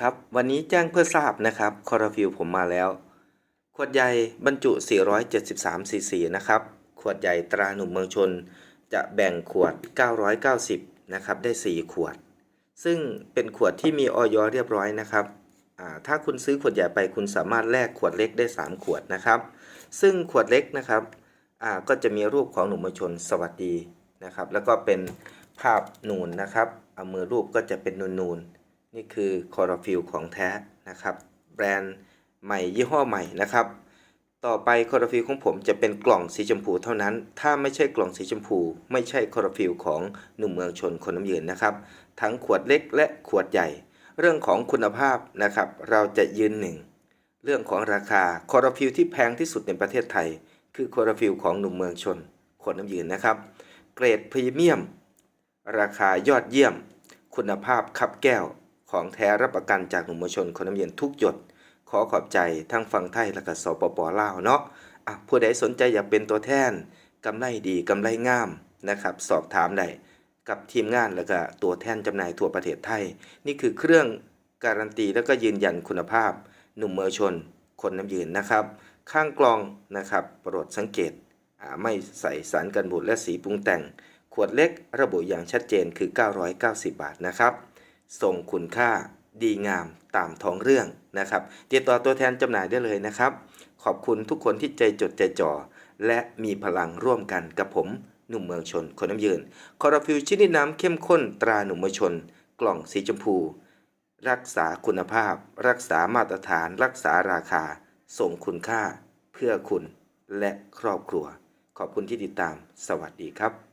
ครับวันนี้แจ้งเพื่อทราบนะครับคอร์ฟิวผมมาแล้ว ขวดใหญ่บรรจุ 473ซีซีนะครับ ขวดใหญ่ตราหนุ่มเมืองชน จะแบ่งขวด 990 นะครับ ได้ 4 ขวด ซึ่งเป็นขวดที่มีออยเรียบร้อยนะครับ ถ้าคุณซื้อขวดใหญ่ไปคุณสามารถแลกขวดเล็กได้ 3 ขวดนะครับ ซึ่งขวดเล็กนะครับก็จะมีรูปของหนุ่มเมืองชนสวัสดีนะครับ แล้วก็เป็นภาพนูนนะครับเอามือรูปก็จะเป็นนูนๆ นี่คือคอร์ฟิลของแท้นะครับ แบรนด์ใหม่ยี่ห้อใหม่นะครับ ต่อไปคอร์ฟิลของผมจะเป็นกล่องสีชมพูเท่านั้น ถ้าไม่ใช่กล่องสีชมพู ไม่ใช่คอร์ฟิลของหนุ่มเมืองชนคนน้ำยืนนะครับ ทั้งขวดเล็กและขวดใหญ่ เรื่องของคุณภาพนะครับ เราจะยืนหนึ่งเรื่องของราคาคอร์ฟิลที่แพงที่สุดในประเทศไทย คือคอร์ฟิลของหนุ่มเมืองชนคนน้ำยืนนะครับ เกรดพรีเมียม ราคายอดเยี่ยม คุณภาพคับแก้ว ของแท้รับประกันจากหนุ่มมืองชนคนน้ำเย็นทุกหยด ขอขอบใจทั้งฝั่งไทยและก็สปปลาวเนาะอะผู้ใดสนใจอยากเป็นตัวแทนกำไรดีกำไรงามนะครับสอบถามได้กับทีมงานแล้วก็ตัวแทนจำหน่ายทั่วประเทศไทย นี่คือเครื่องการันตีแล้วก็ยืนยันคุณภาพ หนุ่มเมือชน คนน้ำยืนนะครับ ข้างกลองนะครับโปรดสังเกตไม่ใส่สารกันบูดและสีปรุงแต่ง ขวดเล็กระบุอย่างชัดเจนคือ 990 บาทนะครับ ส่งคุณค่าดีงามตามท้องเรื่องนะครับติดต่อตัวแทนจำหน่ายได้เลยนะครับ ขอบคุณทุกคนที่ใจจดใจจ่อ และมีพลังร่วมกันกับผม หนุ่มเมืองชนคนน้ำยืนคอร์ฟิวชนิดน้ำเข้มข้นตราหนุ่มเมืองชน กล่องสีชมพู รักษาคุณภาพ รักษามาตรฐาน รักษาราคา ส่งคุณค่า เพื่อคุณและครอบครัว ขอบคุณที่ติดตาม สวัสดีครับ